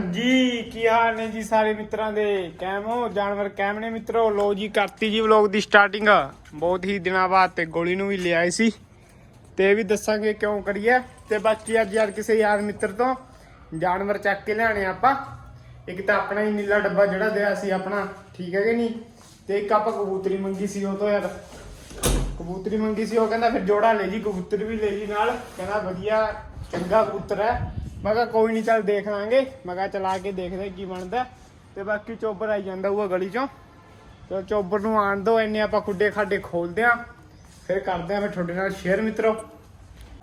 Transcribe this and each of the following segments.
ਜੀ, ਕੀ ਹਾਲ ਨੇ ਜੀ ਸਾਰੇ ਮਿੱਤਰਾਂ ਦੇ? ਕੈਮ ਜਾਨਵਰ ਕੈਮ ਨੇ ਮਿੱਤਰੋ? ਲੋ ਜੀ, ਕਰਤੀ ਜੀ ਵਲੌਗ ਦੀ ਸਟਾਰਟਿੰਗ ਬਹੁਤ ਹੀ ਦਿਨਾਂ ਬਾਅਦ ਤੇ ਗੋਲੀ ਨੂੰ ਵੀ ਲਿਆਏ ਸੀ। ਤੇ ਵੀ ਦੱਸਾਂਗੇ ਕਿਉਂ ਕਰੀਏ। ਤੇ ਬਾਕੀ ਅੱਜ ਯਾਰ ਕਿਸੇ ਯਾਰ ਮਿੱਤਰ ਤੋਂ ਜਾਨਵਰ ਚੱਕ ਕੇ ਲਿਆਣੇ ਆਪਾਂ। ਇੱਕ ਤਾਂ ਆਪਣਾ ਹੀ ਨੀਲਾ ਡੱਬਾ ਜਿਹੜਾ ਦਿਆ ਸੀ ਆਪਣਾ, ਠੀਕ ਹੈ ਕਿ ਨਹੀਂ? ਤੇ ਇੱਕ ਆਪਾਂ ਕਬੂਤਰੀ ਮੰਗੀ ਸੀ ਉਹ ਤੋਂ ਯਾਰ। ਕਬੂਤਰੀ ਮੰਗੀ ਸੀ, ਉਹ ਕਹਿੰਦਾ ਫਿਰ ਜੋੜਾ ਲੈ ਜੀ, ਕਬੂਤਰ ਵੀ ਲੈ ਜੀ ਨਾਲ। ਕਹਿੰਦਾ ਵਧੀਆ, ਚੰਗਾ ਕਬੂਤਰ ਹੈ। ਮੈਂ ਕਿਹਾ ਕੋਈ ਨਹੀਂ ਚੱਲ ਦੇਖ ਲਾਂਗੇ। ਮੈਂ ਕਿਹਾ ਚਲਾ ਕੇ ਦੇਖਦੇ ਕੀ ਬਣਦਾ। ਤੇ ਬਾਕੀ ਚੋਬਰ ਆਈ ਜਾਂਦਾ ਉਹ ਗਲੀ ਚੋਂ। ਤੇ ਚੋਬਰ ਨੂੰ ਆਣ ਦੋ, ਇੰਨੇ ਆਪਾਂ ਖੁੱਡੇ ਖਾਡੇ ਖੋਲਦੇ ਆ ਫਿਰ ਕਰਦੇ ਆ ਫਿਰ ਤੁਹਾਡੇ ਨਾਲ ਸ਼ੇਅਰ ਮਿੱਤਰੋ।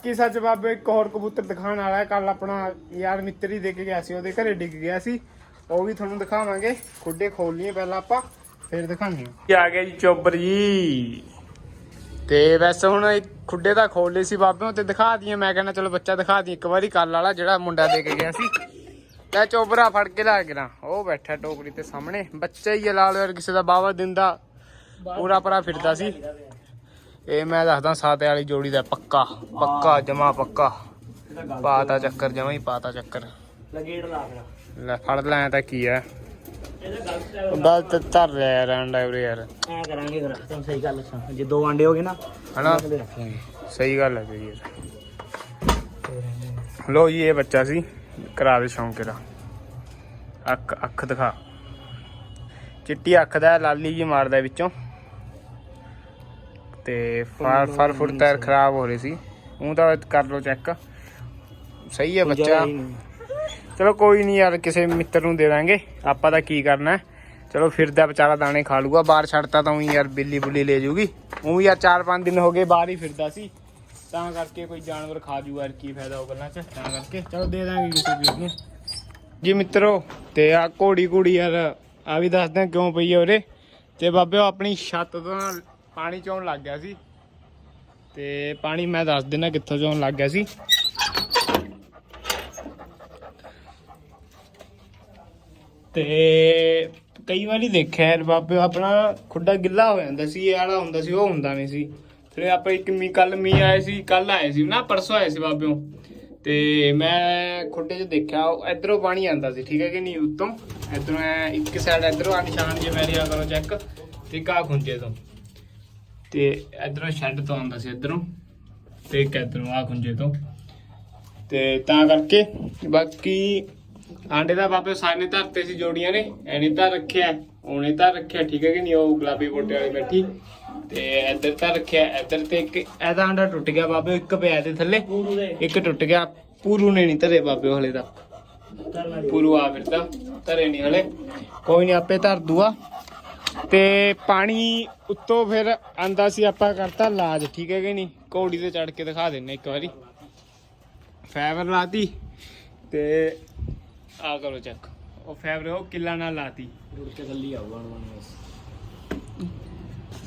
ਕੀ ਸੱਚ ਬਾਬੇ, ਇੱਕ ਹੋਰ ਕਬੂਤਰ ਦਿਖਾਉਣ ਵਾਲਾ ਹੈ। ਕੱਲ ਆਪਣਾ ਯਾਰ ਮਿੱਤਰ ਹੀ ਦੇ ਕੇ ਗਿਆ ਸੀ, ਉਹਦੇ ਘਰੇ ਡਿੱਗ ਗਿਆ ਸੀ। ਉਹ ਵੀ ਤੁਹਾਨੂੰ ਦਿਖਾਵਾਂਗੇ। ਖੁੱਡੇ ਖੋਲ ਲਈਏ ਪਹਿਲਾਂ ਆਪਾਂ, ਫਿਰ ਦਿਖਾਉਂਦੇ ਆ ਗਿਆ ਜੀ ਚੋਬਰ? ਜੀ ਤੇ ਵੈਸੇ ਹੁਣ ਖੁੱਡੇ ਤਾਂ ਖੋਲ ਸੀ ਬਾਬਿਆਂ ਤੇ ਦਿਖਾ ਦਈਏ। ਮੈਂ ਕਹਿੰਦਾ ਚਲੋ ਬੱਚਾ ਦਿਖਾ ਦੀ ਇੱਕ ਵਾਰੀ ਕੱਲ ਵਾਲਾ ਜਿਹੜਾ ਮੁੰਡਾ ਦੇ ਕੇ ਗਿਆ ਸੀ। ਲੈ ਚੋਬਰਾ ਫੜ ਕੇ ਲਾ ਗਿਆ ਉਹ ਬੈਠਾ ਟੋਕਰੀ ਤੇ ਸਾਹਮਣੇ। ਬੱਚਾ ਹੀ ਆ ਲਾਲ ਯਾਰ ਕਿਸੇ ਦਾ ਬਾਵਾ ਦਿੰਦਾ। ਪੂਰਾ ਪਰਾ ਫਿਰਦਾ ਸੀ। ਇਹ ਮੈਂ ਦੱਸਦਾ ਸਾਤੇ ਵਾਲੀ ਜੋੜੀ ਦਾ ਪੱਕਾ। ਪੱਕਾ ਜਮਾ ਪੱਕਾ। ਪਾਤਾ ਚੱਕਰ ਜਮਾ ਹੀ ਪਾਤਾ ਚੱਕਰ। ਲਾ ਲੈ ਫੜ ਲੈ ਤਾਂ ਕੀ ਆ ਹੈ। ਗਲਤ ਧਰ ਰਿਹਾ ਯਾਰ ਅੰਡਾ ਉਰੇ ਯਾਰ। ਐ ਕਰਾਂਗੇ ਫਿਰ ਤੁਹਾਨੂੰ ਸਹੀ ਗੱਲ ਦੱਸਾਂ। ਜੇ ਦੋ ਆਂਡੇ ਹੋ ਗਏ ਨਾ ਹਨਾ? ਸਹੀ ਗੱਲ ਹੈ ਜੀ ਲੋ ਜੀ ਇਹ ਬੱਚਾ ਸੀ ਕਰਾ ਦੇ ਸ਼ੌਂਕ ਦਾ ਅੱਖ ਅੱਖ ਦਿਖਾ। ਚਿੱਟੀ ਅੱਖ ਦਾ ਲਾਲੀ ਜੀ ਮਾਰਦਾ ਵਿੱਚੋਂ। ਤੇ ਫਰ ਫਰ ਫੁਰ ਤੈਰ ਖਰਾਬ ਹੋ ਰਹੀ ਸੀ। ਉਹ ਤਾਂ ਕਰ ਲੋ ਚੈੱਕ। ਸਹੀ ਹੈ ਬੱਚਾ। ਚਲੋ ਕੋਈ ਨਹੀਂ ਯਾਰ, ਕਿਸੇ ਮਿੱਤਰ ਨੂੰ ਦੇ ਦਾਂਗੇ। ਆਪਾਂ ਤਾਂ ਕੀ ਕਰਨਾ? ਚਲੋ ਫਿਰਦਾ ਵਿਚਾਰਾ ਦਾਣੇ ਖਾ ਲੂਗਾ। ਬਾਹਰ ਛੱਡਤਾ ਤਾਂ ਉਹੀ ਯਾਰ, ਬਿੱਲੀ ਬੁੱਲੀ ਲੈ ਜੂਗੀ। ਉਹ ਯਾਰ 4-5 ਦਿਨ ਹੋ ਗਏ ਬਾਹਰ ਹੀ ਫਿਰਦਾ ਸੀ। ਤਾਂ ਕਰਕੇ ਕੋਈ ਜਾਨਵਰ ਖਾ ਜੂਗਾ, ਯਾਰ ਕੀ ਫਾਇਦਾ ਉਹ ਗੱਲਾਂ 'ਚ? ਤਾਂ ਕਰਕੇ। ਚਲੋ ਦੇ ਦਾਂਗੇ ਕਿਸੇ ਵੀਰ ਨੂੰ ਜੀ ਮਿੱਤਰੋ, ਤੇ ਆ ਘੋੜੀ ਘੋੜੀ ਯਾਰ, ਆ ਵੀ ਦੱਸਦਾ ਕਿਉਂ ਪਈ ਆ ਉਰੇ। ਤੇ ਬਾਬੇ, ਉਹ ਆਪਣੀ ਛੱਤ ਤੋਂ ਨਾ ਪਾਣੀ ਚੋਣ ਲੱਗ ਗਿਆ ਸੀ। ਤੇ ਪਾਣੀ ਮੈਂ ਦੱਸ ਦਿੰਦਾ ਕਿੱਥੋਂ ਚੋਣ ਲੱਗ ਗਿਆ ਸੀ। ਤੇ ਕਈ ਵਾਰੀ ਦੇਖਿਆ ਯਾਰ ਬਾਬੇ, ਆਪਣਾ ਖੁੱਡਾ ਗਿੱਲਾ ਹੋ ਜਾਂਦਾ ਸੀ, ਇਹ ਵਾਲਾ ਹੁੰਦਾ ਸੀ, ਉਹ ਹੁੰਦਾ ਨਹੀਂ ਸੀ। ਫਿਰ ਆਪਾਂ ਇੱਕ ਮੀ ਕੱਲ ਮੀ ਆਏ ਸੀ ਕੱਲ ਆਏ ਸੀ, ਨਾ ਪਰਸੋਂ ਆਏ ਸੀ ਬਾਬਿਓ। ਤੇ ਮੈਂ ਖੁੱਡੇ 'ਚ ਦੇਖਿਆ, ਉਹ ਇਧਰੋਂ ਪਾਣੀ ਆਂਦਾ ਸੀ, ਠੀਕ ਹੈ ਕਿ ਨਹੀਂ, ਉੱਤੋਂ? ਇਧਰੋਂ ਇੱਕ ਸਾਈਡ ਇਧਰੋਂ ਆ ਨਿਸ਼ਾਨ ਜੇ ਮੇਰੀ ਆ ਕਰੋ ਚੈੱਕ ਤੇ ਕਾ ਖੁੰਝੇ ਤੋਂ। ਤੇ ਇਧਰੋਂ ਸ਼ੈੱਡ ਤੋਂ ਆਉਂਦਾ ਸੀ ਇਧਰੋਂ, ਤੇ ਇੱਕ ਇਧਰੋਂ ਆ ਖੁੰਝੇ ਤੋਂ। ਤੇ ਤਾਂ ਕਰਕੇ ਬਾਕੀ ਆਂਡੇ ਦਾ ਬਾਬੇ ਸਾਨੇ ਧਰਤੇ ਸੀ ਜੋੜੀਆਂ ਨੇ, ਐਨੇ ਤਾਂ ਰੱਖਿਆ, ਉਹਨੇ ਤਾਂ ਰੱਖਿਆ, ਠੀਕ ਹੈ ਕਿ ਨਹੀਂ, ਉਹ ਗੁਲਾਬੀ ਬੋਟੇ ਵਾਲੀ ਬੈਠੀ। ਤੇ ਇੱਧਰ ਤਾਂ ਰੱਖਿਆ, ਇੱਧਰ ਤੇ ਇੱਕ, ਇਹਦਾ ਆਂਡਾ ਟੁੱਟ ਗਿਆ ਬਾਬੇ ਇੱਕ ਪਿਆ ਤੇ ਥੱਲੇ, ਇੱਕ ਟੁੱਟ ਗਿਆ, ਪੂਰੂ ਨੇ ਨਹੀਂ ਧਰੇ ਬਾਬੇ ਹਲੇ ਦਾ ਪੂਰੂ ਆ ਫਿਰਦਾ ਧਰੇ ਨਹੀਂ ਹਲੇ। ਕੋਈ ਨਹੀਂ, ਆਪੇ ਧਰ ਦੂਆ। ਤੇ ਪਾਣੀ ਉੱਤੋਂ ਫਿਰ ਆਂਦਾ ਸੀ ਆਪਾਂ ਕਰਤਾ ਲਾਜ, ਠੀਕ ਹੈ ਕਿ ਨਹੀਂ? ਘੋੜੀ ਤੇ ਚੜ ਕੇ ਦਿਖਾ ਦਿੰਨੇ ਇੱਕ ਵਾਰੀ। ਫਾਈਬਰ ਲਾਤੀ, ਤੇ ਆ ਕਰੋ ਚੈੱਕ ਉਹ ਫਾਈਬਰ ਉਹ ਕਿੱਲਾ ਨਾਲ ਲਾਤੀ। ਰੁੜ ਕੇ ਥੱਲੀ ਆਊਗਾ ਹੁਣ ਬਸ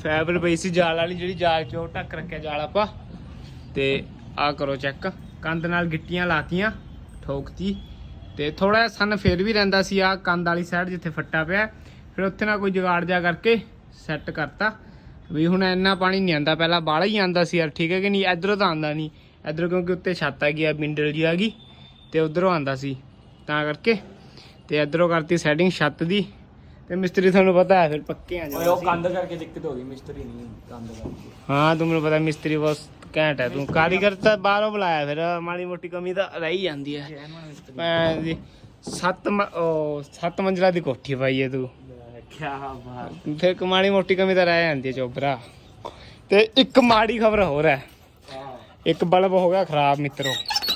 ਫਾਈਬਰ ਪਈ ਸੀ ਜਾਲ ਵਾਲੀ ਜਿਹੜੀ ਜਾਲ ਚੋਂ ਢੱਕ ਰੱਖਿਆ ਜਾਲ ਆਪਾਂ। ਤੇ ਆ ਕਰੋ ਚੈੱਕ ਕੰਧ ਨਾਲ ਗਿੱਟੀਆਂ ਲਾਤੀਆਂ ਠੋਕਤੀ। ਤੇ ਥੋੜਾ ਸਨ ਫੇਰ ਵੀ ਰਹਿੰਦਾ ਸੀ ਆ ਕੰਧ ਵਾਲੀ ਸਾਈਡ ਜਿੱਥੇ ਫੱਟਾ ਪਿਆ। ਫਿਰ ਉੱਥੇ ਨਾਲ ਕੋਈ ਜੁਗਾੜ ਜਾ ਕਰਕੇ ਸੈੱਟ ਕਰਤਾ। ਵੀ ਹੁਣ ਇੰਨਾ ਪਾਣੀ ਨਹੀਂ ਆਂਦਾ ਪਹਿਲਾਂ ਬਾਹਲਾ ਹੀ ਆਂਦਾ ਸੀ ਯਾਰ ਠੀਕ ਹੈ ਕਿ ਨਹੀਂ? ਇਧਰੋਂ ਤਾਂ ਆਂਦਾ ਨਹੀਂ। ਇਧਰੋਂ ਕਿਉਂਕਿ ਉੱਤੇ ਛੱਤ ਆ ਗਈ ਬਿੰਡਲ ਜੀ ਆ ਗਈ ਤੇ ਉਧਰੋਂ ਆਂਦਾ ਸੀ। ਤਾਂ ਕਰਕੇ ਤੇ ਇਧਰੋਂ ਕਰਤੀ ਸੈਟਿੰਗ ਛੱਤ ਦੀ ਤੇ ਮਿਸਤਰੀ ਤੁਹਾਨੂੰ ਪਤਾ ਹੈ ਫਿਰ ਪੱਕੇ ਆ ਓਏ ਜਾਂਦੇ ਉਹ। ਕੰਧ ਕਰਕੇ ਦਿੱਕਤ ਹੋ ਗਈ ਮਿਸਤਰੀ ਨਹੀਂ ਕੰਧ ਕਰਕੇ। ਹਾਂ ਤੁਹਾਨੂੰ ਪਤਾ ਮਿਸਤਰੀ ਬਹੁਤ ਘੈਂਟ ਹੈ ਤੂੰ ਕਾਰੀਗਰ ਤਾਂ ਬਾਹਰੋਂ ਬੁਲਾਇਆ ਫਿਰ ਮਾੜੀ ਮੋਟੀ ਕਮੀ ਤਾਂ ਰਹਿ ਹੀ ਜਾਂਦੀ ਹੈ। ਮੈਂ ਜੀ ਸੱਤ ਉਹ ਸੱਤ ਮੰਜ਼ਲਾ ਦੀ ਕੋਠੀ ਪਾਈ ਹੈ ਤੂੰ। ਕੀ ਬਾਤ। ਫਿਰ ਇੱਕ ਮਾੜੀ ਮੋਟੀ ਕਮੀ ਤਾਂ ਰਹਿ ਜਾਂਦੀ ਹੈ ਚੋਬਰਾ ਤੇ ਇੱਕ ਮਾੜੀ ਖਬਰ ਹੋਰ ਹੈ। ਹਾਂ। ਇੱਕ ਬਲਬ ਹੋ ਗਿਆ ਖਰਾਬ ਮਿੱਤਰੋ।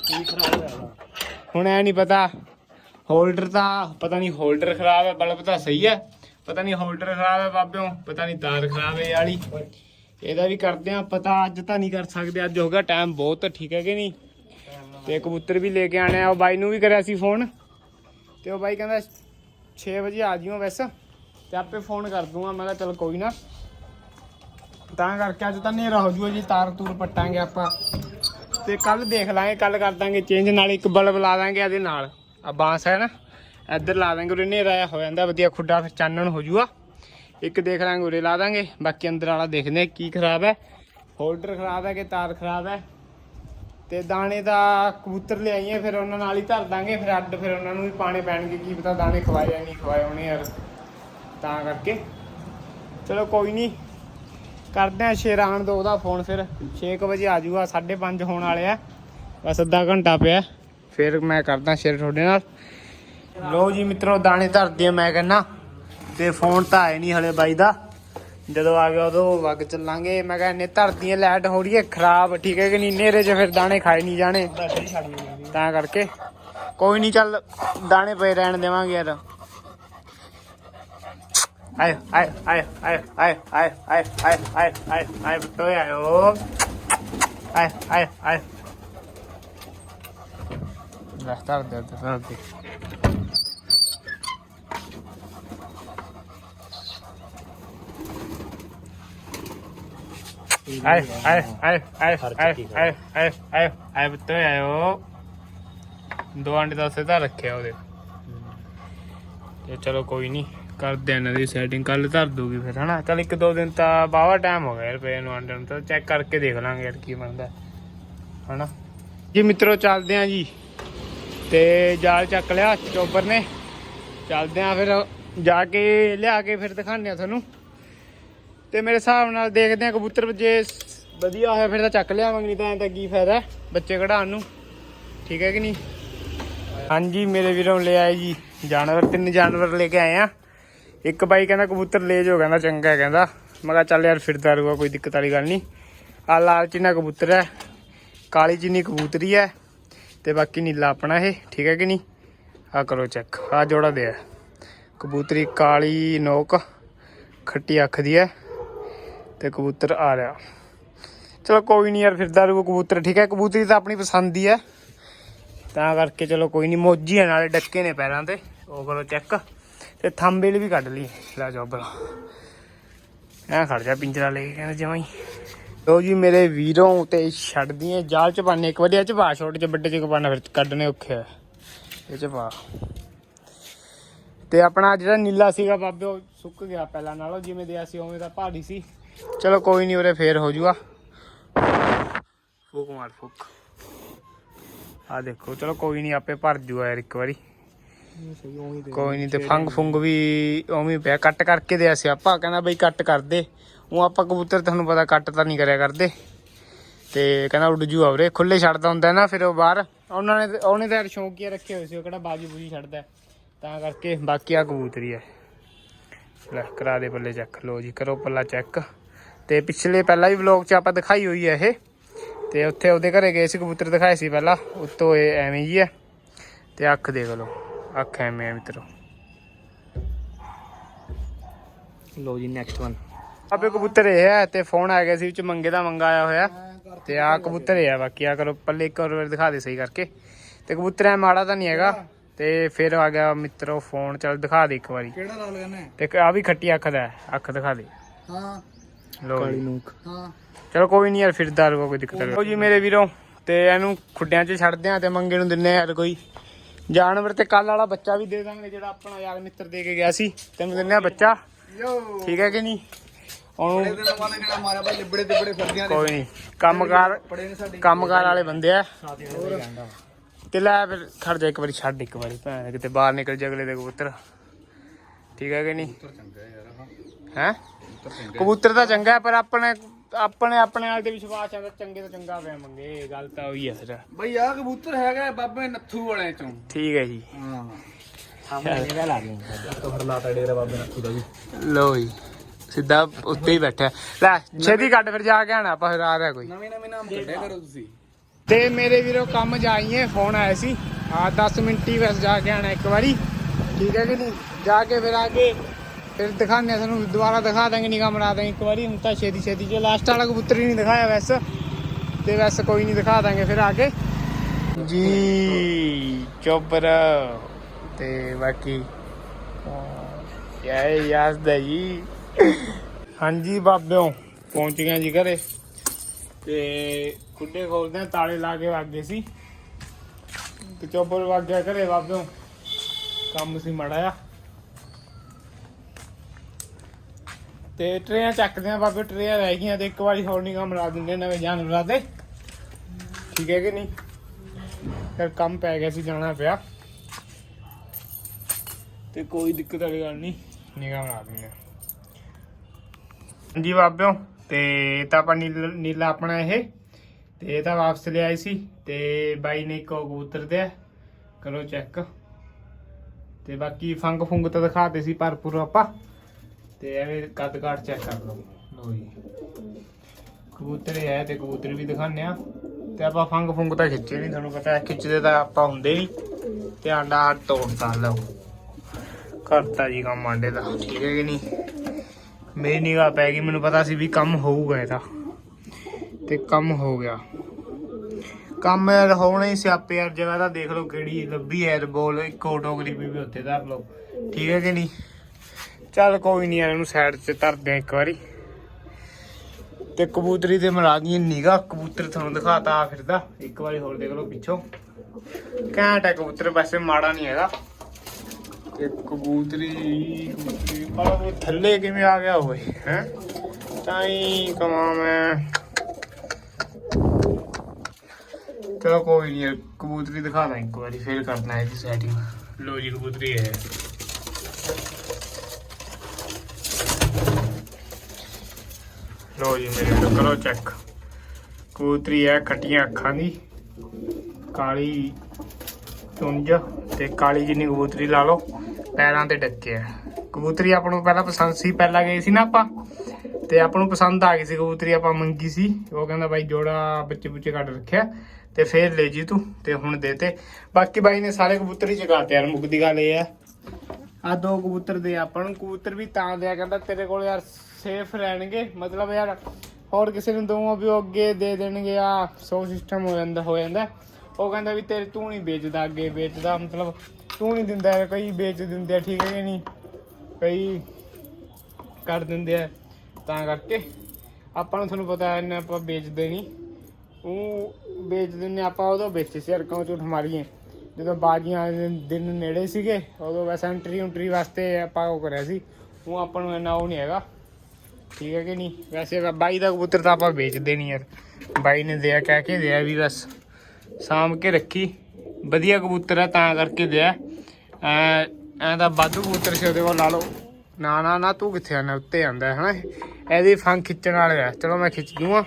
ਕੀ ਖਰਾਬ ਹੋਇਆ ਹੁਣ ਐ ਨਹੀਂ ਪਤਾ ਹੋਲਡਰ ਤਾਂ ਪਤਾ ਨਹੀਂ ਹੋਲਡਰ ਖਰਾਬ ਹੈ, ਬਲਬ ਤਾਂ ਸਹੀ ਹੈ। ਪਤਾ ਨਹੀਂ ਹੋਲਡਰ ਖਰਾਬ ਹੈ ਬਾਬਿਓ, ਪਤਾ ਨਹੀਂ ਤਾਰ ਖਰਾਬ ਹੈ ਵਾਲੀ ਇਹਦਾ ਵੀ ਕਰਦੇ ਆ ਪਤਾ ਅੱਜ ਤਾਂ ਨਹੀਂ ਕਰ ਸਕਦੇ, ਅੱਜ ਹੋ ਗਿਆ ਟਾਈਮ ਬਹੁਤ, ਠੀਕ ਹੈ ਕਿ ਨਹੀਂ? ਤੇ ਕਬੂਤਰ ਵੀ ਲੈ ਕੇ ਆਣੇ ਆ, ਉਹ ਬਾਈ ਨੂੰ ਵੀ ਕਰਿਆ ਸੀ ਫੋਨ। ਤੇ ਉਹ ਬਾਈ ਕਹਿੰਦਾ 6 ਵਜੇ ਆ ਜਿਓ ਵੈਸੇ ਤੇ ਆਪੇ ਫੋਨ ਕਰ ਦੂੰਗਾ, ਮੈਂ ਕਿਹਾ ਚਲ ਕੋਈ ਨਾ। ਤਾਂ ਕਰਕੇ ਅੱਜ ਤਾਂ ਹਨੇਰਾ ਹੋ ਜੂਗਾ ਜੀ, ਤਾਰ ਤੂਰ ਪੱਟਾਂਗੇ ਆਪਾਂ। ਤੇ ਕੱਲ ਦੇਖ ਲਾਂਗੇ ਕੱਲ ਕਰ ਦਾਂਗੇ ਚੇਂਜ ਨਾਲ ਇੱਕ ਬਲਬ ਲਾ ਦਾਂਗੇ ਇਹਦੇ ਨਾਲ। ਆ ਬਾਂਸ ਹੈ ਨਾ, ਇੱਧਰ ਲਾ ਦਾਂਗੇ ਉਰੇ, ਹਨੇਰਾ ਹੋ ਜਾਂਦਾ, ਵਧੀਆ ਖੁੱਡਾ ਫਿਰ ਚਾਨਣ ਹੋ ਜੂਗਾ ਇੱਕ ਦੇਖ ਲਾਂਗੇ, ਉਰੇ ਲਾ ਦਾਂਗੇ, ਬਾਕੀ ਅੰਦਰ ਵਾਲਾ ਦੇਖਦੇ ਹਾਂ ਕੀ ਖਰਾਬ ਹੈ। ਹੋਲਡਰ ਖਰਾਬ ਹੈ ਕਿ ਤਾਰ ਖਰਾਬ ਹੈ? ਤੇ ਦਾਣੇ ਦਾ ਕਬੂਤਰ ਲਿਆਈਏ, ਫਿਰ ਉਹਨਾਂ ਨਾਲ ਹੀ ਧਰ ਦਾਂਗੇ, ਫਿਰ ਅੱਡ ਫਿਰ ਉਹਨਾਂ ਨੂੰ ਵੀ ਪਾਣੇ ਪੈਣਗੇ, ਕੀ ਪਤਾ ਦਾਣੇ ਖਵਾਏ ਜਾਂ ਨਹੀਂ ਖਵਾਏ ਉਹਨੇ ਯਾਰ। ਤਾਂ ਕਰਕੇ। ਚਲੋ ਕੋਈ ਨਹੀਂ, ਕਰਦੇ ਆ ਸ਼ੇਰਾਨ ਦੋ ਦਾ ਫੋਨ ਫਿਰ। 6 ਵਜੇ ਆ ਜਾਊਗਾ 5:30 ਹੋਣ ਵਾਲੇ ਆ। ਬਸ ਅੱਧਾ ਘੰਟਾ ਪਿਆ। ਫਿਰ ਮੈਂ ਕਰਦਾ ਸ਼ੇਰ ਤੁਹਾਡੇ ਨਾਲ ਲੋ ਜੀ ਮਿੱਤਰੋ ਦਾਣੇ ਧਰਦੇ ਆ ਮੈਂ ਕਹਿੰਨਾ ਤੇ ਫੋਨ ਤਾਂ ਆਏ ਨਹੀਂ ਹਲੇ ਬਾਈ ਦਾ ਜਦੋਂ ਆ ਗਿਆ ਉਦੋਂ ਵਗ ਚੱਲਾਂਗੇ ਮੈਂ ਕਹਿੰਨੇ ਧਰਦੀਆਂ ਲਾਈਟ ਹੋ ਰਹੀ ਹੈ ਖਰਾਬ ਠੀਕ ਹੈ ਕਿ ਨਹੀਂ ਨੇਰੇ 'ਚ ਫਿਰ ਦਾਣੇ ਖਾਏ ਨਹੀਂ ਜਾਣੇ ਤਾਂ ਕਰਕੇ ਕੋਈ ਨਹੀਂ ਚੱਲ ਦਾਣੇ ਪਏ ਰਹਿਣ ਦੇਵਾਂਗੇ ਯਾਰ ਆਏ ਆਏ ਆਏ ਆਏ ਆਏ ਆਏ ਆਏ ਆਏ ਆਏ ਆਏ ਆਏ ਬਟੋਏ ਆਇਓ ਆਏ ਆਏ ਆਏ ਲੈ ਧਰ ਦੇ ਧਰ ਦੇ ਆਏ ਆਏ ਆਏ ਆਏ ਆਏ ਆਏ ਆਏ ਆਏ ਬਤੋਏ ਆਇਓ ਦੋ ਅੰਡੇ ਦਾ ਸਿੱਧਾ ਰੱਖਿਆ ਉਹਦੇ ਤੇ ਚਲੋ ਕੋਈ ਨਹੀਂ ਕਰਦੇ ਇਹਨਾਂ ਦੀ ਸੈਟਿੰਗ ਕੱਲ ਧਰ ਦੂਗੀ ਫਿਰ ਹਨਾ ਚਲ ਇੱਕ ਦੋ ਦਿਨ ਤਾਂ ਬਾਵਾ ਟਾਈਮ ਹੋ ਗਿਆ ਯਾਰ ਪਏ ਨੂੰ ਅੰਡੇ ਨੂੰ ਤਾਂ ਚੈੱਕ ਕਰਕੇ ਦੇਖ ਲਾਂਗੇ ਯਾਰ ਕੀ ਬਣਦਾ ਹਨਾ ਜੀ ਮਿੱਤਰੋ ਚੱਲਦੇ ਆ ਜੀ ਤੇ ਜਾਲ ਚੱਕ ਲਿਆ ਚੋਬਰ ਨੇ। ਚੱਲਦੇ ਆ ਫਿਰ ਜਾ ਕੇ ਲਿਆ ਕੇ ਫਿਰ ਦਿਖਾਉਂਦੇ ਆ ਤੁਹਾਨੂੰ। ਤੇ ਮੇਰੇ ਹਿਸਾਬ ਨਾਲ ਦੇਖਦੇ ਆ ਕਬੂਤਰ ਜੇ ਵਧੀਆ ਹੋਇਆ ਫਿਰ ਤਾਂ ਚੱਕ ਲਿਆਵਾਂਗੇ, ਨਹੀਂ ਤਾਂ ਐਂ ਤਾਂ ਕੀ ਫਾਇਦਾ ਬੱਚੇ ਕਢਾਉਣ ਨੂੰ। ਠੀਕ ਹੈ ਕਿ ਨਹੀਂ? ਹਾਂਜੀ, ਮੇਰੇ ਵੀਰੋਂ ਲੈ ਆਏ ਜੀ ਜਾਨਵਰ, ਤਿੰਨ ਜਾਨਵਰ ਲੈ ਕੇ ਆਏ ਆ। ਇੱਕ ਬਾਈ ਕਹਿੰਦਾ ਕਬੂਤਰ ਲੈ ਜਾਓ, ਕਹਿੰਦਾ ਚੰਗਾ ਹੈ, ਕਹਿੰਦਾ। ਮੈਂ ਕਿਹਾ ਚੱਲ ਯਾਰ ਫਿਰਦਾ ਰਹੂਗਾ, ਕੋਈ ਦਿੱਕਤ ਵਾਲੀ ਗੱਲ ਨਹੀਂ। ਆ ਲਾਲ ਚੀਨਾ ਕਬੂਤਰ ਹੈ, ਕਾਲੀ ਚੀਨੀ ਕਬੂਤਰੀ ਹੈ। ਤੇ ਬਾਕੀ ਨੀਲਾ ਆਪਣਾ ਇਹ, ਠੀਕ ਹੈ ਕਿ ਨਹੀਂ? ਆ ਕਰੋ ਚੈੱਕ ਆ ਜੋੜਾ ਦੇ ਹੈ ਕਬੂਤਰੀ ਕਾਲੀ ਨੋਕ, ਖੱਟੀ ਅੱਖ ਦੀ ਹੈ ਤੇ ਕਬੂਤਰ ਆ ਰਿਹਾ। ਚਲੋ ਕੋਈ ਨਹੀਂ ਯਾਰ, ਫਿਰਦਾ ਰਹੂਗਾ ਕਬੂਤਰ, ਠੀਕ ਹੈ? ਕਬੂਤਰੀ ਤਾਂ ਆਪਣੀ ਪਸੰਦ ਦੀ ਹੈ। ਤਾਂ ਕਰਕੇ ਚਲੋ ਕੋਈ ਨਹੀਂ ਮੋਜੀ ਹੈ ਨਾਲੇ ਡੱਕੇ ਨੇ ਪੈਰਾਂ ਤੇ। ਉਹ ਕਰੋ ਚੈੱਕ ਤੇ ਥੰਬੇਲ ਵੀ ਕੱਢ ਲਈ। ਲੈ ਜਾਓ ਬਲਾ ਐ ਖੜ ਜਾ, ਪਿੰਜਰਾ ਲੈ ਕੇ ਕਹਿੰਦਾ ਜਮਾਈ ਲੋ ਜੀ ਮੇਰੇ ਵੀਰੋਂ ਤੇ ਛੱਡਦੀਆਂ ਜਾਲ ਚ ਪਾਣੇ ਇੱਕ ਵਾਰੀ ਚ ਪਾ, ਛੋਟੇ ਚ ਵੱਡੇ ਚ ਪਾਣਾ ਫਿਰ ਕੱਢਣੇ ਔਖੇ ਆ। ਇਹ ਚ ਪਾ। ਤੇ ਆਪਣਾ ਜਿਹੜਾ ਨੀਲਾ ਸੀਗਾ ਬਾਬੇ, ਉਹ ਸੁੱਕ ਗਿਆ ਪਹਿਲਾਂ ਨਾਲੋਂ, ਜਿਵੇਂ ਦਿਆ ਸੀ ਉਵੇਂ ਦਾ ਪਹਾੜੀ ਸੀ। ਚਲੋ ਕੋਈ ਨਹੀਂ, ਉਰੇ ਫੇਰ ਹੋ ਜੂਗਾ। ਫੂਕ ਮਾਰ, ਫੂਕ। ਆ ਦੇਖੋ, ਚਲੋ ਕੋਈ ਨਹੀਂ, ਆਪੇ ਭਰ ਜੂਗਾ ਯਾਰ ਇੱਕ ਵਾਰੀ। ਕੋਈ ਨਹੀਂ, ਤੇ ਫੰਗ ਫੁੰਗ ਵੀ ਉਵੇਂ ਪਿਆ। ਕੱਟ ਕਰਕੇ ਦਿਆ ਸੀ ਆਪਾਂ, ਕਹਿੰਦਾ ਬਈ ਕੱਟ ਕਰ ਦੇ। ਉਹ ਆਪਾਂ ਕਬੂਤਰ ਤੁਹਾਨੂੰ ਪਤਾ ਕੱਟ ਤਾਂ ਨਹੀਂ ਕਰਿਆ ਕਰਦੇ। ਤੇ ਕਹਿੰਦਾ ਉੱਡ ਜੂ ਆਵਰੇ ਖੁੱਲੇ ਛੱਡਦਾ ਹੁੰਦਾ ਨਾ ਫਿਰ ਉਹ ਬਾਹਰ। ਉਹਨਾਂ ਨੇ ਉਹਨੇ ਤਾਂ ਯਾਰ ਸ਼ੌਂਕੀਆ ਰੱਖੇ ਹੋਏ ਸੀ ਉਹ ਕਿਹੜਾ ਬਾਜੀ ਬੂਜੀ ਛੱਡਦਾ। ਤਾਂ ਕਰਕੇ ਬਾਕੀ ਆ ਕਬੂਤਰੀ ਹੈ ਲੈ, ਕਰਾ ਦੇ ਪੱਲੇ ਚੈੱਕ। ਲੋ ਜੀ, ਕਰੋ ਪੱਲਾ ਚੈੱਕ। ਤੇ ਪਿਛਲੇ ਪਹਿਲਾਂ ਵੀ ਵਲੌਗ 'ਚ ਆਪਾਂ ਦਿਖਾਈ ਹੋਈ ਹੈ ਇਹ। ਤੇ ਉੱਥੇ ਉਹਦੇ ਘਰੇ ਗਏ ਸੀ, ਕਬੂਤਰ ਦਿਖਾਏ ਸੀ ਪਹਿਲਾਂ। ਉੱਤੋਂ ਇਹ ਐਵੇਂ ਹੀ ਹੈ ਤੇ ਅੱਖ ਦੇਖ ਲਓ। ਅੱਖ ਐਵੇਂ ਹੈ ਮਿੱਤਰੋ। ਲੋ ਜੀ ਨੈਕਸਟ ਵਨ ਆਪੇ ਕਬੂਤਰ ਇਹ ਹੈ ਤੇ ਫੋਨ ਆ ਗਿਆ ਸੀ ਵਿੱਚ ਮੰਗੇ ਦਾ ਮੰਗਾ ਆਇਆ ਹੋਇਆ। ਤੇ ਆ ਕਬੂਤਰ ਇਹ ਹੈ ਬਾਕੀ ਆ ਕਰੋ ਪੱਲੇ ਇੱਕ ਵਾਰ ਦਿਖਾ ਦੇ ਸਹੀ ਕਰਕੇ। ਤੇ ਕਬੂਤਰ ਐ ਮਾੜਾ ਤਾਂ ਨਹੀਂ ਹੈਗਾ। ਤੇ ਫਿਰ ਆ ਗਿਆ ਮਿੱਤਰੋ ਫੋਨ ਚੱਲ ਦਿਖਾ ਦੇ ਇੱਕ ਵਾਰੀ। ਕਿਹੜਾ ਲਾ ਲਗਾਣਾ ਹੈ? ਤੇ ਆ ਵੀ ਖੱਟੀ ਅੱਖ ਦਾ ਅੱਖ ਦਿਖਾ ਦੇ। ਹਾਂ। ਲੋ ਜੀ। ਨੂਕ ਹਾਂ। ਚਲੋ ਕੋਈ ਨਹੀਂ ਯਾਰ ਫਿਰਦਾ ਰਹੂਗਾ ਕੋਈ ਦਿੱਕਤ ਨਹੀਂ। ਜੀ ਮੇਰੇ ਵੀਰੋ ਤੇ ਇਹਨੂੰ ਖੁੱਡਿਆਂ 'ਚ ਛੱਡਦੇ ਆ ਤੇ ਮੰਗੇ ਨੂੰ ਦਿੰਨੇ ਆ ਯਾਰ ਕੋਈ। ਜਾਨਵਰ ਤੇ ਕੱਲ ਵਾਲਾ ਬੱਚਾ ਵੀ ਦੇ ਦਾਂਗੇ ਜਿਹੜਾ ਆਪਣਾ ਯਾਰ ਮਿੱਤਰ ਦੇ ਕੇ ਗਿਆ ਸੀ। ਤੈਨੂੰ ਦਿੰਨੇ ਆ ਬੱਚਾ। ਯੋ ਠੀਕ ਹੈ ਕਿ ਨਹੀਂ? ਉਹਨੂੰ ਬੜੇ ਦਿਨ ਬਾਅਦ ਜਿਹੜਾ ਮਾਰਿਆ ਭਾਈ ਲਿਬੜੇ ਤੇ ਬੜੇ ਫਿਰਦੀਆਂ ਨੇ। ਕੋਈ ਨਹੀਂ। ਕੰਮਕਾਰ ਬੜੇ ਨੇ ਸਾਡੇ। ਕੰਮਕਾਰ ਵਾਲੇ ਬੰਦੇ ਆ। ਤੇ ਲੈ ਫਿਰ ਖੜ ਜਾ ਇੱਕ ਵਾਰੀ ਛੱਡ ਇੱਕ ਵਾਰੀ ਭੈਣ ਕਿਤੇ ਬਾਹਰ ਨਿਕਲ ਜਾ ਅਗਲੇ ਦੇ ਕਬੂਤਰ। ਠੀਕ ਹੈ ਕਿ ਨਹੀਂ? ਹੈ। ਕਬੂਤਰ ਤਾਂ ਚੰਗਾ ਹੈ, ਪਰ ਆਪਣੇ ਆਪਣੇ ਆਪਣੇ ਨਾਲ ਤੇ ਵਿਸ਼ਵਾਸ ਆਂਦਾ ਚੰਗੇ ਤੋਂ ਚੰਗਾ ਪਿਆ ਮੰਗੇ ਗੱਲ ਤਾਂ ਉਹੀ ਹੈ ਫਿਰ। ਬਈ ਆ ਕਬੂਤਰ ਹੈਗਾ ਬਾਬੇ ਨੱਥੂ ਵਾਲਿਆਂ ਚੋਂ। ਠੀਕ ਹੈ ਜੀ। ਹਾਂ। ਸਾਹਮਣੇ ਇਹਦਾ ਲਾ ਦੇ ਤੋਂ ਫਿਰ ਲਾਤਾ ਡੇਰਾ ਬਾਬੇ ਨੱਥੂ ਦਾ ਵੀ। ਲੋ ਜੀ। ਸਿੱਧਾ ਉੱਤੇ ਹੀ ਬੈਠਾ। ਲੈ ਛੇਤੀ ਕੱਢ ਫਿਰ ਜਾ ਕੇ ਆਣਾ ਆਪਾਂ ਫਿਰ ਆ ਰਿਹਾ ਕੋਈ। ਨਵੇਂ ਨਵੇਂ ਨਾਮ ਕੱਢਿਆ ਕਰੋ ਤੁਸੀਂ। ਤੇ ਮੇਰੇ ਵੀਰੋ ਕੰਮ ਜਾਈਏ ਫੋਨ ਆਇਆ ਸੀ। ਆ 10 ਮਿੰਟ ਹੀ ਬਸ ਜਾ ਕੇ ਆਣਾ ਇੱਕ ਵਾਰੀ। ਠੀਕ ਹੈ ਕਿ ਨਹੀਂ? ਜਾ ਕੇ ਫਿਰ ਆ ਕੇ ਫਿਰ ਦਿਖਾਉਂਦੇ ਆ ਤੁਹਾਨੂੰ ਦੁਬਾਰਾ ਦਿਖਾ ਦਾਂਗੇ ਨਿਗਾਹ ਮਰਾ ਦਾਂਗੇ ਇੱਕ ਵਾਰੀ। ਹੁਣ ਤਾਂ ਛੇਤੀ ਛੇਤੀ ਜੋ ਲਾਸਟ ਵਾਲਾ ਕਬੂਤਰ ਹੀ ਨਹੀਂ ਦਿਖਾਇਆ ਵੈਸੇ। ਤੇ ਵੈਸੇ ਕੋਈ ਨਹੀਂ ਦਿਖਾ ਦਾਂਗੇ ਫਿਰ ਆ ਕੇ। ਜੀ ਚੋਪਰ ਤੇ ਬਾਕੀ ਯਾਏ ਯਾਸ ਦਾ ਜੀ। ਹਾਂਜੀ ਬਾਬਿਓ, ਪਹੁੰਚ ਗਿਆ ਜੀ ਘਰੇ। ਤੇ ਖੁੱਡੇ ਖੋਲਦੇ ਆ, ਤਾਲੇ ਲਾ ਕੇ ਵਗ ਗਏ ਸੀ। ਤੇ ਚੋਪਰ ਵਗ ਗਿਆ ਘਰੇ ਬਾਬਿਓ। ਕੰਮ ਸੀ ਮੜਾ ਆ ਤੇ ਟਰੇਆਂ ਚੱਕਦੇ ਆ ਬਾਬੇ ਟਰੇਆਂ ਰਹਿ ਗਈਆਂ ਤੇ ਇੱਕ ਵਾਰੀ ਹੋਰ ਨਿਗਾਹ ਕੰਮ ਦਿੰਦੇ ਨਵੇਂ ਜਾਨਵਰਾਂ ਤੇ ਠੀਕ ਹੈ ਕਿ ਨਹੀਂ? ਫਿਰ ਕੰਮ ਪੈ ਗਿਆ ਸੀ, ਜਾਣਾ ਪਿਆ। ਤੇ ਕੋਈ ਦਿੱਕਤ ਵਾਲੀ ਗੱਲ ਨਹੀਂ, ਨਿਗਾਹ ਬਣਾ ਦਿੰਦੇ ਜੀ ਬਾਬਿਓ, ਤੇ ਇਹ ਤਾਂ ਆਪਾਂ ਨੀਲ- ਨੀਲਾ ਆਪਣਾ ਇਹ। ਤੇ ਇਹ ਤਾਂ ਵਾਪਸ ਲਿਆਏ ਸੀ, ਤੇ ਬਾਈ ਨੇ ਇੱਕ ਕਬੂਤਰ ਤੇ ਕਰੋ ਚੈੱਕ। ਤੇ ਬਾਕੀ ਫੰਗ ਫੁੰਗ ਤਾਂ ਦਿਖਾਤੇ ਸੀ ਭਰਪੂਰ ਆਪਾਂ। ਤੇ ਐਵੇਂ ਕੱਦ ਕਾਠ ਚੈੱਕ ਕਰ ਲਓ। ਲਓ ਜੀ। ਕਬੂਤਰ ਹੈ ਤੇ ਕਬੂਤਰ ਵੀ ਦਿਖਾਉਂਦੇ ਆ ਤੇ ਆਪਾਂ ਫੰਗ ਫੁੰਗ ਤਾਂ ਖਿੱਚੇ ਨਹੀਂ, ਤੁਹਾਨੂੰ ਪਤਾ ਖਿੱਚਦੇ ਤਾਂ ਆਪਾਂ ਹੁੰਦੇ ਨਹੀਂ। ਤੇ ਆਂਡਾ ਤੋੜਤਾ, ਲਓ। ਕਰਤਾ ਜੀ ਕੰਮ ਆਂਡੇ ਦਾ, ਠੀਕ ਹੈ ਕਿ ਨਹੀਂ? ਮੇਰੀ ਨਿਗਾਹ ਪੈ ਗਈ, ਮੈਨੂੰ ਪਤਾ ਸੀ ਵੀ ਕੰਮ ਹੋਊਗਾ ਇਹਦਾ। ਤੇ ਕੰਮ ਹੋ ਗਿਆ। ਕੰਮ ਯਾਰ ਹੋਣਾ ਹੀ ਸਿਆਪੇ ਯਾਰ, ਜਗ੍ਹਾ ਤਾਂ ਦੇਖ ਲਓ ਕਿਹੜੀ ਲੱਭੀ ਐ ਬੋਲ, ਇੱਕ ਆਟੋਗ੍ਰਾਫੀ ਵੀ ਉੱਥੇ ਧਰ ਲਓ। ਠੀਕ ਹੈ ਕਿ ਨਹੀਂ? ਚੱਲ ਕੋਈ ਨਹੀਂ ਯਾਰ, ਇਹਨੂੰ ਸਾਈਡ ਚ ਧਰਦੇ ਆ ਇੱਕ ਵਾਰੀ। ਤੇ ਕਬੂਤਰੀ ਤੇ ਮਰਾ ਗਈ ਨਿਗਾ ਕਬੂਤਰ ਤੁਹਾਨੂੰ ਦਿਖਾਤਾ ਆ ਫਿਰਦਾ। ਇੱਕ ਵਾਰੀ ਹੋਰ ਦੇਖ ਲਓ ਪਿੱਛੋਂ। ਘੈਂਟ ਹੈ ਕਬੂਤਰ, ਵੈਸੇ ਮਾੜਾ ਨਹੀਂ ਹੈਗਾ। ਤੇ ਕਬੂਤਰੀ ਕਬੂਤਰੀ। ਪਰ ਉਹ ਥੱਲੇ ਕਿਵੇਂ ਆ ਗਿਆ ਓਏ? ਹੈ? ਤਾਂ ਹੀ ਕਮਾ ਮੈਂ। ਚਲੋ ਕੋਈ ਨਹੀਂ ਕਬੂਤਰੀ ਦਿਖਾ ਦਾਂ ਇੱਕ ਵਾਰੀ ਫੇਰ ਕਰਨਾ ਹੈ ਜੀ ਸੈਟਿੰਗ ਲੋ ਜੀ ਕਬੂਤਰੀ ਹੈ। ਲੋ ਜੀ ਮੇਰੇ ਤੋਂ ਕਰੋ ਚੈੱਕ ਕਬੂਤਰੀ ਹੈ ਖੱਟੀਆਂ ਅੱਖਾਂ ਦੀ। ਕਾਲੀ ਚੁੰਝ ਤੇ ਕਾਲੀ ਜਿੰਨੀ ਕਬੂਤਰੀ ਲਾ ਲਓ, ਪੈਰਾਂ ਤੇ ਡੱਕੇ ਆ। ਕਬੂਤਰੀ ਆਪਾਂ ਨੂੰ ਪਹਿਲਾਂ ਪਸੰਦ ਸੀ, ਪਹਿਲਾਂ ਗਏ ਸੀ ਨਾ ਆਪਾਂ, ਤੇ ਆਪਾਂ ਨੂੰ ਪਸੰਦ ਆ ਗਈ ਸੀ ਕਬੂਤਰੀ, ਆਪਾਂ ਮੰਗੀ ਸੀ। ਉਹ ਕਹਿੰਦਾ ਬਾਈ ਜੋੜਾ ਬੱਚੇ ਬੁੱਚੇ ਕੱਢ ਰੱਖਿਆ, ਤੇ ਫੇਰ ਲੈ ਜੀ ਤੂੰ, ਤੇ ਹੁਣ ਦੇ ਤੇ। ਬਾਕੀ ਬਾਈ ਨੇ ਸਾਰੇ ਕਬੂਤਰ ਹੀ ਚਗਾਤੇ ਯਾਰ ਮੁੱਕਦੀ ਗੱਲ ਇਹ ਹੈ ਆ ਦੋ ਕਬੂਤਰ ਦੇ ਆਪਾਂ ਨੂੰ, ਕਬੂਤਰ ਵੀ ਤਾਂ ਦਿਆ ਕਹਿੰਦਾ ਤੇਰੇ ਕੋਲ ਯਾਰ ਸੇਫ ਰਹਿਣਗੇ। ਮਤਲਬ ਯਾਰ ਹੋਰ ਕਿਸੇ ਨੂੰ ਦਊਂ ਵੀ ਉਹ ਅੱਗੇ ਦੇ ਦੇਣਗੇ ਆ ਸੋ ਸਿਸਟਮ ਹੋ ਜਾਂਦਾ ਹੋ ਜਾਂਦਾ। ਉਹ ਕਹਿੰਦਾ ਵੀ ਤੇਰੇ ਤੂੰ ਨਹੀਂ ਵੇਚਦਾ ਅੱਗੇ, ਵੇਚਦਾ ਮਤਲਬ ਤੂੰ ਨਹੀਂ ਦਿੰਦਾ, ਕਈ ਵੇਚ ਦਿੰਦੇ ਆ, ਠੀਕ ਹੈ ਕਿ ਨਹੀਂ? ਕਈ ਕਰ ਦਿੰਦੇ ਆ, ਤਾਂ ਕਰਕੇ ਆਪਾਂ ਨੂੰ ਤੁਹਾਨੂੰ ਪਤਾ ਇੰਨਾ ਆਪਾਂ ਵੇਚਦੇ ਨਹੀਂ ਉਹ ਵੇਚ ਦਿੰਦੇ ਆਪਾਂ ਉਦੋਂ ਵੇਚੇ ਸੀ ਅਰਕਾਂ ਝੂਠ ਮਾਰੀਏ। ਜਦੋਂ ਬਾਜੀਆਂ ਦਿਨ ਨੇੜੇ ਸੀਗੇ, ਉਦੋਂ ਵੈਸੇ ਐਂਟਰੀ ਉਂਟਰੀ ਵਾਸਤੇ ਆਪਾਂ ਉਹ ਕਰਿਆ ਸੀ। ਉਹ ਆਪਾਂ ਨੂੰ ਇੰਨਾ ਉਹ ਨਹੀਂ ਹੈਗਾ। ਠੀਕ ਹੈ ਕਿ ਨਹੀਂ? ਵੈਸੇ ਬਾਈ ਦਾ ਕਬੂਤਰ ਤਾਂ ਆਪਾਂ ਵੇਚਦੇ ਨਹੀਂ ਯਾਰ। ਬਾਈ ਨੇ ਦਿਆ, ਕਹਿ ਕੇ ਦਿਆ ਵੀ ਬਸ। ਸਾਂਭ ਕੇ ਰੱਖੀ। ਵਧੀਆ ਕਬੂਤਰ ਹੈ ਤਾਂ ਕਰਕੇ ਦਿਆ। ਐ ਐ ਤਾਂ ਵਾਧੂ ਕਬੂਤਰ ਸੀ ਉਹਦੇ ਕੋਲ ਲਾ ਲਓ ਨਾ ਨਾ ਨਾ ਤੂੰ ਕਿੱਥੇ ਆਣਾ ਉੱਤੇ ਆਂਦਾ ਹੈ ਹਨਾ? ਇਹਦੀ ਫੰਗ ਖਿੱਚਣ ਵਾਲੇ ਆ। ਚਲੋ ਮੈਂ ਖਿੱਚ ਦੂੰਗਾ।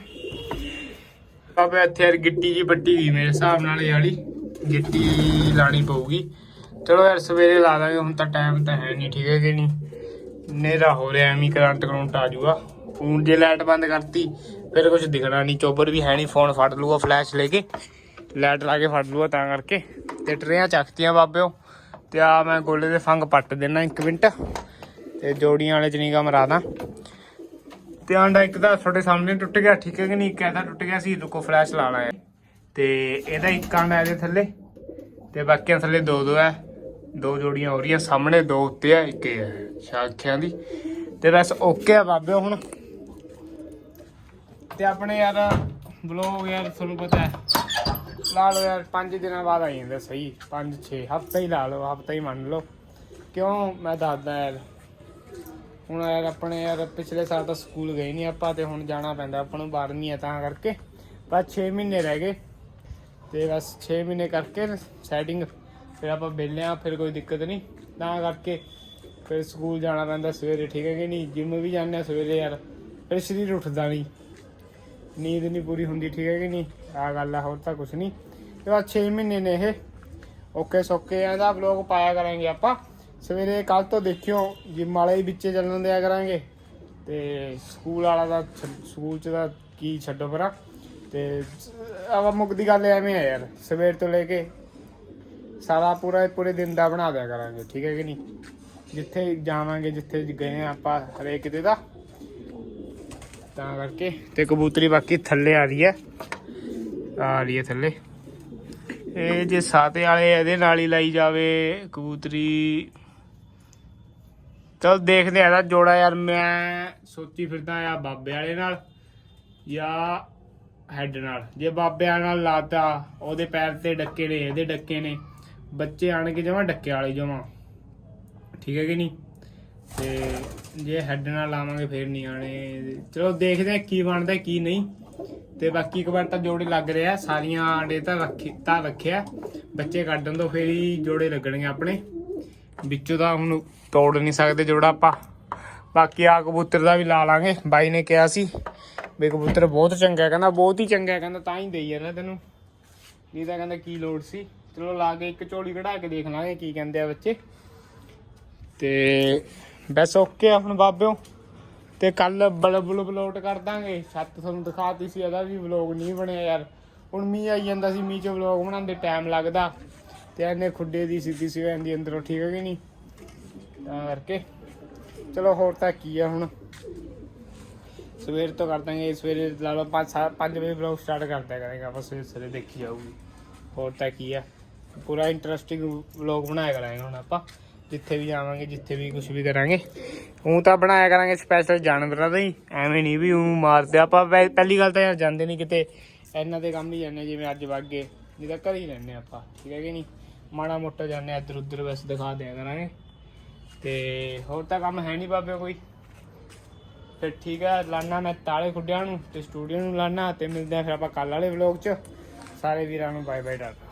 ਬਾਬੇ, ਇੱਥੇ ਯਾਰ ਗਿੱਟੀ ਜੀ ਵੱਟੀ ਗਈ ਮੇਰੇ ਹਿਸਾਬ ਨਾਲ ਇਹ ਵਾਲੀ। ਗਿੱਟੀ ਲਾਣੀ ਪਊਗੀ। ਚਲੋ ਯਾਰ, ਸਵੇਰੇ ਲਾ ਦਾਂਗੇ, ਹੁਣ ਤਾਂ ਟਾਈਮ ਤਾਂ ਹੈ ਨਹੀਂ ਠੀਕ ਹੈ ਕਿ ਨਹੀਂ? ਨੇਰਾ ਹੋ ਰਿਹਾ, ਐਵੇਂ ਕਰੰਟ ਕਰੰਟ ਆ ਜਾਊਗਾ। ਫੋਨ ਜੇ ਲਾਈਟ ਬੰਦ ਕਰਤੀ, ਫਿਰ ਕੁਝ ਦਿਖਣਾ ਨਹੀਂ ਚੋਬਰ ਵੀ ਹੈ ਨਹੀਂ ਫੋਨ ਫੜ ਲੂਗਾ ਫਲੈਸ਼ ਲੈ ਕੇ। ਲਾਈਟ ਲਾ ਕੇ ਫੜ ਲੂਗਾ ਤਾਂ ਕਰਕੇ। ਤੇ ਟਰੇਆਂ ਚੱਕਤੀਆਂ ਬਾਬਿਓ। ਤੇ ਆ ਮੈਂ ਗੋਲੇ ਦੇ ਫੰਗ ਪੱਟ ਦੇਣਾ ਇੱਕ ਮਿੰਟ। ਤੇ ਜੋੜੀਆਂ ਵਾਲੇ ਚ ਨਿਗਾ ਮਰਾ ਦਾਂ ਤੇ ਆਂਡਾ ਇੱਕ ਤਾਂ ਤੁਹਾਡੇ ਸਾਹਮਣੇ ਟੁੱਟ ਗਿਆ, ਠੀਕ ਹੈ ਕਿ ਨਹੀਂ? ਇੱਕ ਇਹਦਾ ਟੁੱਟ ਗਿਆ ਸੀ ਰੁਕੋ ਫਲੈਸ਼ ਲਾ ਹੈ ਤੇ ਇਹਦਾ ਇੱਕ ਆਂਡਾ ਇਹਦੇ ਥੱਲੇ। ਤੇ ਬਾਕੀਆਂ ਥੱਲੇ ਦੋ ਦੋ ਹੈ। ਦੋ ਜੋੜੀਆਂ ਹੋ ਰਹੀਆਂ, ਸਾਹਮਣੇ ਦੋ ਉੱਤੇ ਆ, ਇੱਕ ਇਹ ਹੈ ਸ਼ਾਖਿਆਂ ਦੀ। ਤੇ ਬਸ ਓਕੇ ਆ ਬਾਬੇ ਹੁਣ। ਤੇ ਆਪਣੇ ਯਾਰ ਬਲੌਗ ਯਾਰ, ਤੁਹਾਨੂੰ ਪਤਾ ਹੈ। ਲਾ ਲਓ ਯਾਰ 5 ਦਿਨਾਂ ਬਾਅਦ ਆ ਜਾਂਦਾ ਸਹੀ। 5 6 ਹਫ਼ਤਾ ਹੀ ਲਾ ਲਓ, ਹਫ਼ਤਾ ਹੀ ਮੰਨ ਲਓ। ਕਿਉਂ? ਮੈਂ ਦੱਸਦਾ ਯਾਰ। ਹੁਣ ਯਾਰ ਆਪਣੇ ਯਾਰ ਪਿਛਲੇ ਸਾਲ ਤਾਂ ਸਕੂਲ ਗਏ ਨਹੀਂ ਆਪਾਂ ਤੇ ਹੁਣ ਜਾਣਾ ਪੈਂਦਾ, ਆਪਾਂ ਨੂੰ 12ਵੀਂ ਹੈ ਤਾਂ ਕਰਕੇ। ਬਸ 6 ਮਹੀਨੇ ਰਹਿ ਗਏ। ਤੇ ਬਸ 6 ਮਹੀਨੇ ਕਰਕੇ ਸੈਟਿੰਗ ਫਿਰ ਆਪਾਂ ਵਿਹਲੇ ਆ, ਫਿਰ ਕੋਈ ਦਿੱਕਤ ਨਹੀਂ ਤਾਂ ਕਰਕੇ ਫਿਰ ਸਕੂਲ ਜਾਣਾ ਪੈਂਦਾ ਸਵੇਰੇ, ਠੀਕ ਹੈ ਕਿ ਨਹੀਂ? ਜਿਮ ਵੀ ਜਾਂਦੇ ਆ ਸਵੇਰੇ ਯਾਰ। ਫਿਰ ਸਰੀਰ ਉੱਠਦਾ ਨਹੀਂ ਨੀਂਦ ਨਹੀਂ ਪੂਰੀ ਹੁੰਦੀ, ਠੀਕ ਹੈ ਕਿ ਨਹੀਂ? ਆ ਗੱਲ ਆ, ਹੋਰ ਤਾਂ ਕੁਝ ਨਹੀਂ ਤੇ ਬਸ 6 ਮਹੀਨੇ ਨੇ ਇਹ। ਓਕੇ ਸੋਕੇ, ਇਹਦਾ ਵਲੋਗ ਪਾਇਆ ਕਰਾਂਗੇ ਆਪਾਂ। ਸਵੇਰੇ ਕੱਲ ਤੋਂ ਦੇਖਿਓ ਜਿਮ ਵਾਲੇ ਹੀ ਵਿੱਚੇ ਚੱਲਣ ਦਿਆ ਕਰਾਂਗੇ। ਤੇ ਸਕੂਲ ਵਾਲਾ ਦਾ ਛ- ਸਕੂਲ ਚ ਦਾ ਕੀ ਛੱਡੋ ਪਰਾਂ ਤੇ ਆਵਾ ਮੁੱਕਦੀ ਗੱਲ ਐਵੇਂ ਆ ਯਾਰ, ਸਵੇਰ ਤੋਂ ਲੈ ਕੇ ਸਾਰਾ ਪੂਰਾ ਪੂਰੇ ਦਿਨ ਦਾ ਬਣਾ ਦਿਆ ਕਰਾਂਗੇ, ਠੀਕ ਹੈ ਕਿ ਨਹੀਂ? ਜਿੱਥੇ ਜਾਵਾਂਗੇ, ਜਿੱਥੇ ਗਏ ਆ ਆਪਾਂ ਹਰੇਕ ਕਿਤੇ ਦਾ। ਤਾਂ ਕਰਕੇ, ਤੇ ਕਬੂਤਰੀ ਬਾਕੀ ਥੱਲੇ ਆ ਰਹੀ ਹੈ। ਆ ਰਹੀ ਹੈ ਥੱਲੇ। ਇਹ ਜੇ ਸਾਤੇ ਵਾਲੇ ਇਹਦੇ ਨਾਲ ਹੀ ਲਾਈ ਜਾਵੇ, ਕਬੂਤਰੀ। ਚਲ ਦੇਖਦੇ ਆ ਇਹਦਾ ਜੋੜਾ ਯਾਰ, ਮੈਂ ਸੋਚੀ ਫਿਰਦਾ ਆ ਬਾਬੇ ਵਾਲੇ ਨਾਲ ਜਾਂ ਹੈੱਡ ਨਾਲ। ਜੇ ਬਾਬਿਆਂ ਨਾਲ ਲਾਤਾ, ਉਹਦੇ ਪੈਰ ਤੇ ਡੱਕੇ ਨੇ, ਇਹਦੇ ਡੱਕੇ ਨੇ, ਬੱਚੇ ਆਣ ਕੇ ਜਮਾ ਡੱਕੇ ਵਾਲੇ ਜਮਾ। ਠੀਕ ਹੈ ਕਿ ਨਹੀਂ? ਤੇ ਜੇ ਹੈੱਡ ਨਾਲ ਲਾਵਾਂਗੇ, ਫੇਰ ਨਹੀਂ ਆਣੇ ਚਲੋ ਦੇਖਦੇ ਆ ਕੀ ਬਣਦਾ, ਕੀ ਨਹੀਂ। ਤੇ ਬਾਕੀ ਇੱਕ ਵਾਰ ਤਾਂ ਜੋੜੇ ਲੱਗ ਰਿਹਾ ਸਾਰੀਆਂ ਆਂਡੇ ਤਾਂ ਰੱਖੀ ਤਾਂ ਰੱਖਿਆ। ਬੱਚੇ ਕੱਢਣ ਤੋਂ ਫੇਰ ਹੀ ਜੋੜੇ ਲੱਗਣਗੇ ਆਪਣੇ। ਵਿੱਚੋਂ ਤਾਂ ਹੁਣ ਤੋੜ ਨਹੀਂ ਸਕਦੇ ਜੋੜਾ ਆਪਾਂ। ਬਾਕੀ ਆ ਕਬੂਤਰ ਦਾ ਵੀ ਲਾ ਲਾਂਗੇ। ਬਾਈ ਨੇ ਕਿਹਾ ਸੀ ਵੀ ਕਬੂਤਰ ਬਹੁਤ ਚੰਗਾ ਹੈ, ਕਹਿੰਦਾ ਬਹੁਤ ਹੀ ਚੰਗਾ ਹੈ, ਕਹਿੰਦਾ ਤਾਂ ਹੀ ਦੇਈ ਨਾ ਤੈਨੂੰ। ਨਹੀਂ ਤਾਂ ਕਹਿੰਦਾ ਕੀ ਲੋੜ ਸੀ। ਚਲੋ ਲਾ ਕੇ ਇੱਕ ਝੋਲੀ ਕਢਾ ਕੇ ਦੇਖ ਲਾਂਗੇ ਕੀ ਕਹਿੰਦੇ ਆ ਬੱਚੇ। ਤੇ ਬਸ ਓਕੇ ਆ ਹੁਣ ਬਾਬਿਓ। ਤੇ ਕੱਲ ਬਲਬਲ ਬਲੋਟ ਕਰ ਦਾਂਗੇ। ਛੱਤ ਤੁਹਾਨੂੰ ਦਿਖਾਤੀ ਸੀ, ਇਹਦਾ ਵੀ ਵਲੌਗ ਨਹੀਂ ਬਣਿਆ ਯਾਰ। ਹੁਣ ਮੀਂਹ ਆਈ ਜਾਂਦਾ ਸੀ, ਮੀਂਹ ਚ ਵਲੌਗ ਬਣਾਉਂਦੇ ਟਾਈਮ ਲੱਗਦਾ। ਤੇ ਇਹਨੇ ਖੁੱਡੇ ਦੀ ਸਿੱਧੀ ਸੀ ਜਾਂਦੀ ਅੰਦਰੋਂ, ਠੀਕ ਹੈ ਕਿ ਨਹੀਂ? ਤਾਂ ਕਰਕੇ। ਚਲੋ ਹੋਰ ਤਾਂ ਕੀ ਆ ਹੁਣ। ਸਵੇਰ ਤੋਂ ਕਰ ਦਾਂਗੇ, ਸਵੇਰੇ ਲਾ ਲਓ 5 5 ਵਜੇ ਵਲੌਗ ਸਟਾਰਟ ਕਰ ਦਿਆ ਕਰਾਂਗੇ ਆਪਾਂ, ਸਵੇਰੇ ਸਵੇਰੇ ਦੇਖੀ ਜਾਊਗੀ। ਹੋਰ ਤਾਂ ਕੀ ਆ? ਪੂਰਾ ਇੰਟਰਸਟਿੰਗ ਵਲੌਗ ਬਣਾਇਆ ਕਰਾਂਗੇ ਹੁਣ ਆਪਾਂ। ਜਿੱਥੇ ਵੀ ਜਾਵਾਂਗੇ, ਜਿੱਥੇ ਵੀ ਕੁਝ ਵੀ ਕਰਾਂਗੇ। ਉਹ ਤਾਂ ਬਣਾਇਆ ਕਰਾਂਗੇ ਸਪੈਸ਼ਲ ਜਾਨਵਰਾਂ ਦਾ ਹੀ। ਐਵੇਂ ਨਹੀਂ ਵੀ ਉਹ ਮਾਰਦੇ। ਆਪਾਂ ਪਹਿ- ਪਹਿਲੀ ਗੱਲ ਤਾਂ ਯਾਰ ਜਾਂਦੇ ਨਹੀਂ ਕਿਤੇ। ਇਹਨਾਂ ਦੇ ਕੰਮ ਹੀ ਜਾਂਦੇ ਜਿਵੇਂ ਅੱਜ ਵਾਗੇ ਨਹੀਂ ਤਾਂ ਘਰ ਹੀ ਰਹਿੰਦੇ ਆਪਾਂ, ਠੀਕ ਹੈ ਕਿ ਨਹੀਂ? ਮਾੜਾ ਮੋਟਾ ਜਾਂਦੇ ਇੱਧਰ ਉੱਧਰ ਬਸ ਦਿਖਾ ਦਿਆ ਕਰਾਂਗੇ। ਤੇ ਹੋਰ ਤਾਂ ਕੰਮ ਹੈ ਨਹੀਂ ਬਾਬੇ ਕੋਈ। ਫਿਰ ਠੀਕ ਹੈ ਲਾਣਾ ਮੈਂ ਤਾਲੇ ਖੁੱਡਿਆਂ ਨੂੰ ਤੇ ਸਟੂਡੀਓ ਨੂੰ ਲਾਣਾ ਤੇ ਮਿਲਦੇ ਆ ਫਿਰ ਆਪਾਂ ਕੱਲ ਵਾਲੇ ਵਲੌਗ 'ਚ। ਸਾਰੇ ਵੀਰਾਂ ਨੂੰ ਬਾਏ ਬਾਏ ਡਾਟਾ